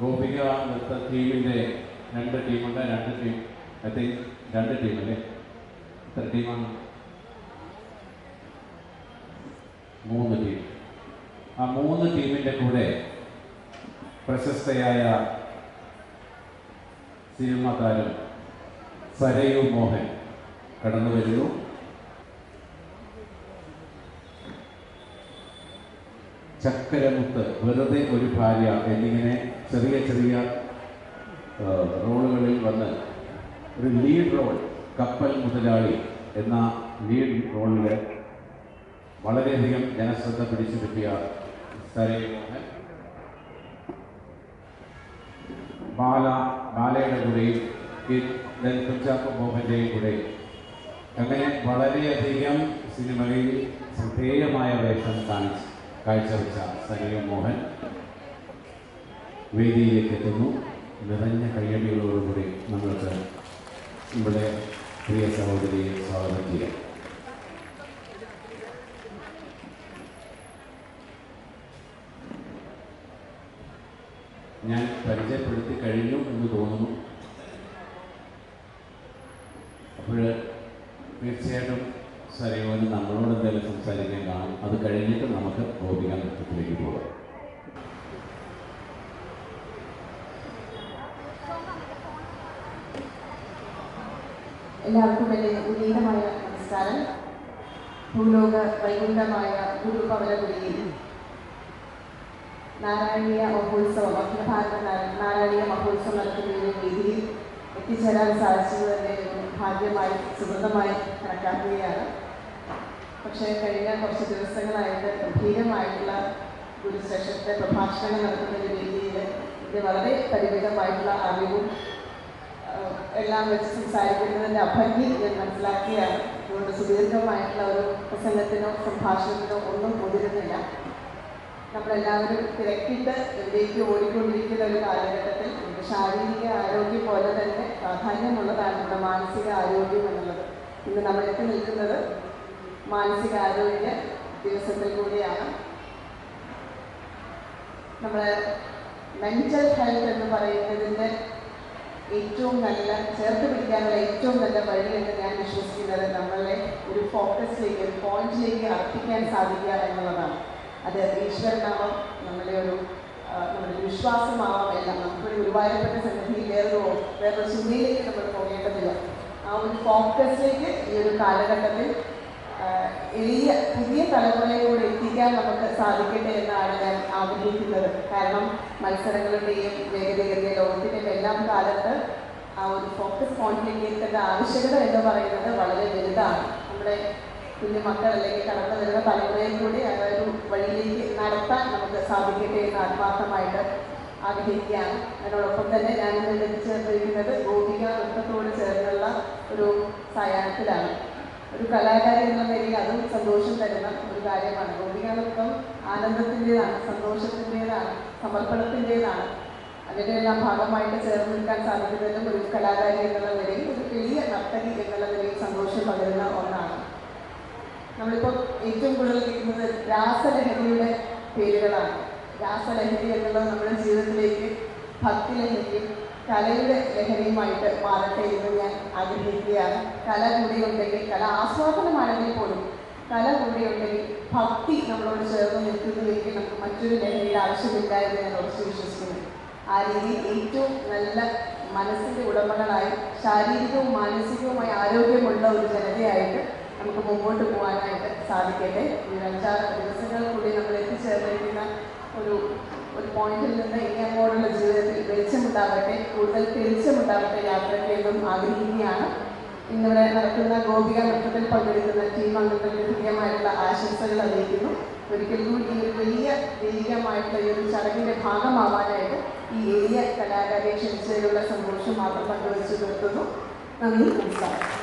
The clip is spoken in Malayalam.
ഗോപിക നൃത്ത ടീമിന്റെ രണ്ട് ടീമുണ്ട് രണ്ട് ടീം ഐ തിങ്ക് രണ്ട് ടീമല്ലേ? എത്ര ടീമാണ്? മൂന്ന് ടീം. ആ മൂന്ന് ടീമിന്റെ കൂടെ പ്രശസ്തയായ സിനിമ താരം സരയു മോഹൻ കടന്നു വരുന്നു ചക്കരമുത്ത് വെറുതെ ഒരു ഭാര്യ എന്നിങ്ങനെ ചെറിയ ചെറിയ റോളുകളിൽ വന്ന് ഒരു ലീഡ് റോൾ കപ്പൽ മുതലാളി എന്ന ലീഡ് റോളിൽ വളരെയധികം ജനശ്രദ്ധ പിടിച്ചു കിട്ടിയ സരേമോഹൻ മോഹൻ. ബാല ബാലയുടെ കൂടെയും കുഞ്ചാക്കോ മോഹന്റെയും കൂടെ അങ്ങനെ വളരെയധികം സിനിമയിൽ ശ്രദ്ധേയമായ വേഷം കാണിച്ച്. കാഴ്ചവെച്ച സരിയ മോഹൻ വേദിയിലേക്ക് എത്തുന്നു. നിറഞ്ഞ കയ്യടികളോടുകൂടി നമ്മൾക്ക് ഇവിടെ പ്രിയ സഹോദരിയെ സ്വാഗതം ചെയ്യാം. ഞാൻ പരിചയപ്പെടുത്തി കഴിഞ്ഞു എന്ന് തോന്നുന്നു. അപ്പോൾ തീർച്ചയായിട്ടും സരയോന് നമ്മളോട് എന്തെങ്കിലും സംസാരിക്കാൻ കാണും. അത് കഴിഞ്ഞിട്ട് നമുക്ക് ഗോപിക നൃത്തത്തിലേക്ക് പോകാം. എല്ലാവർക്കും എന്റെ ഉന്നീതമായ നമസ്കാരം. ഭൂലോക വൈകുണ്ഠമായ ഗുരുപവനഗുരിയിൽ നാരായണീയ മഹോത്സവം അഖില ഭാരത നാര- നാരായണീയ മഹോത്സവം നടക്കുന്ന വേദിയിൽ എത്തിച്ചേരാൻ സാധിച്ചത് തന്നെ ഭാഗ്യമായി സുഹൃതമായി കണക്കാക്കുകയാണ്. പക്ഷേ കഴിഞ്ഞ കുറച്ച് ദിവസങ്ങളായിട്ട് ഗംഭീരമായിട്ടുള്ള ഗുരുശ്രേഷ്ഠത്തെ പ്രഭാഷണങ്ങൾ നടത്തുന്ന രീതിയിൽ ഇത് വളരെ പരിമിതമായിട്ടുള്ള അറിവും എല്ലാം വെച്ച് സംസാരിക്കുന്നതിന്റെ അഭംഗി ഞാൻ മനസ്സിലാക്കിയാണ്. അതുകൊണ്ട് സുദീർഘമായിട്ടുള്ള ഒരു പ്രസംഗത്തിനോ സംഭാഷണത്തിനോ ഒന്നും മുതിരുന്നില്ല. നമ്മളെല്ലാവരും തിരക്കിട്ട് എവിടേക്ക് ഓടിക്കൊണ്ടിരിക്കുന്ന ഒരു കാലഘട്ടത്തിൽ നമുക്ക് ശാരീരിക ആരോഗ്യം പോലെ തന്നെ പ്രാധാന്യമുള്ളതാണ് നമ്മുടെ മാനസിക ആരോഗ്യം എന്നുള്ളത്. ഇന്ന് നമ്മൾ എത്തി നിൽക്കുന്നത് മാനസിക ആരോഗ്യ ദിവസത്തിൽ കൂടിയാണ്. നമ്മൾ മെന്റൽ ഹെൽത്ത് എന്ന് പറയുന്നതിന്റെ ഏറ്റവും നല്ല ചേർത്ത് പിടിക്കാനുള്ള ഏറ്റവും നല്ല വഴി എന്ന് ഞാൻ വിശ്വസിക്കുന്നത് നമ്മളെ ഒരു ഫോക്കസിലേക്ക് ഒരു പോയിന്റിലേക്ക് അർപ്പിക്കാൻ സാധിക്കുക എന്നുള്ളതാണ്. അത് ഈശ്വരനാവാം നമ്മുടെ ഒരു നമ്മുടെ വിശ്വാസമാവാം എല്ലാം. നമുക്കൊരു ഗുരുവായൂരപ്പെട്ട സന്നിധിയിൽ വേറൊരു വേറൊരു ചിന്തയിലേക്ക് നമ്മൾ പോകേണ്ടതില്ല. ആ ഒരു ഫോക്കസിലേക്ക് ഈ ഒരു കാലഘട്ടത്തിൽ എളിയ പുതിയ തലമുറയിലൂടെ എത്തിക്കാൻ നമുക്ക് സാധിക്കട്ടെ എന്നാണ് ഞാൻ ആഗ്രഹിക്കുന്നത്. കാരണം മത്സരങ്ങളുടെയും വേഗതയുടെയും ലോകത്തിന്റെയും എല്ലാം കാലത്ത് ആ ഒരു ഫോക്കസ് പോയിന്റിലേക്ക് എത്തേണ്ട ആവശ്യകത എന്ന് പറയുന്നത് വളരെ വലുതാണ്. നമ്മുടെ കുഞ്ഞു മക്കൾ അല്ലെങ്കിൽ കടന്നു വരുന്ന തലമുറയിൽ കൂടി ആ ഒരു വഴിയിലേക്ക് നടത്താൻ നമുക്ക് സാധിക്കട്ടെ എന്ന് ആത്മാർത്ഥമായിട്ട് ആഗ്രഹിക്കുകയാണ്. അതിനോടൊപ്പം തന്നെ ഞാൻ ഇന്ന് ചേർന്നിരിക്കുന്നത് ഗോപിക നൃത്തത്തോട് ചേർന്നുള്ള ഒരു സായാഹ്നത്തിലാണ്. ഒരു കലാകാരി എന്ന നിലയിൽ അതും സന്തോഷം തരുന്ന ഒരു കാര്യമാണ്. ഗോപിക നൃത്തം ആനന്ദത്തിന്റെതാണ് സന്തോഷത്തിന്റെതാണ് സമർപ്പണത്തിന്റെതാണ്. അതിന്റെ എല്ലാം ഭാഗമായിട്ട് ചേർന്ന് നിൽക്കാൻ സാധിക്കുന്നതിലും ഒരു കലാകാരി എന്നുള്ള നിലയിൽ ഒരു വലിയ നർത്തകി എന്നുള്ള നിലയിൽ സന്തോഷം പകരുന്ന ഒന്നാണ്. നമ്മളിപ്പോൾ ഏറ്റവും കൂടുതൽ കേൾക്കുന്നത് രാസലഹരിയുടെ പേരുകളാണ്. രാസലഹരി എന്നുള്ളത് നമ്മുടെ ജീവിതത്തിലേക്ക് ഭക്തി ലഹരിയും കലയുടെ ലഹരിയുമായിട്ട് മാറട്ടെ എന്ന് ഞാൻ ആഗ്രഹിക്കുകയാണ്. കല കൂടിയുണ്ടെങ്കിൽ കല ആസ്വാദനമാണെങ്കിൽ പോലും കല കൂടിയുണ്ടെങ്കിൽ ഭക്തി നമ്മളോട് ചേർന്ന് നിൽക്കുന്നതിലേക്ക് നമുക്ക് മറ്റൊരു ലഹരിയുടെ ആവശ്യമില്ല എന്ന് ഞാൻ ഉറച്ചു വിശ്വസിക്കുന്നു. ആ രീതിയിൽ ഏറ്റവും നല്ല മനസ്സിന്റെ ഉടമകളായി ശാരീരികവും മാനസികവുമായി ആരോഗ്യമുള്ള ഒരു ജനതയായിട്ട് നമുക്ക് മുമ്പോട്ട് പോകാനായിട്ട് സാധിക്കട്ടെ. ഈ അഞ്ചാറ് ദിവസങ്ങൾ കൂടി നമ്മൾ വെളിച്ചമുണ്ടാവട്ടെ കൂടുതൽ തെളിച്ചമുണ്ടാവട്ടെ യാത്രയ്ക്ക് എന്നും ആഗ്രഹിക്കുകയാണ്. ഇന്നിവിടെ നടക്കുന്ന ഗോപിക നൃത്തത്തിൽ പങ്കെടുക്കുന്ന ടീം അംഗങ്ങൾക്ക് ഹൃദയമായിട്ടുള്ള ആശംസകൾ അറിയിക്കുന്നു. ഒരിക്കൽ കൂടി ഈ ഒരു വലിയ ദൈവികമായിട്ടുള്ള ഈ ഒരു ചടങ്ങിന്റെ ഭാഗമാവാനായിട്ട് ഈ ഏരിയ കലാകാരെ ക്ഷണിച്ചതിലുള്ള സന്തോഷം മാത്രം പങ്കുവച്ച് നിർത്തുന്നു. നന്ദി നമസ്കാരം.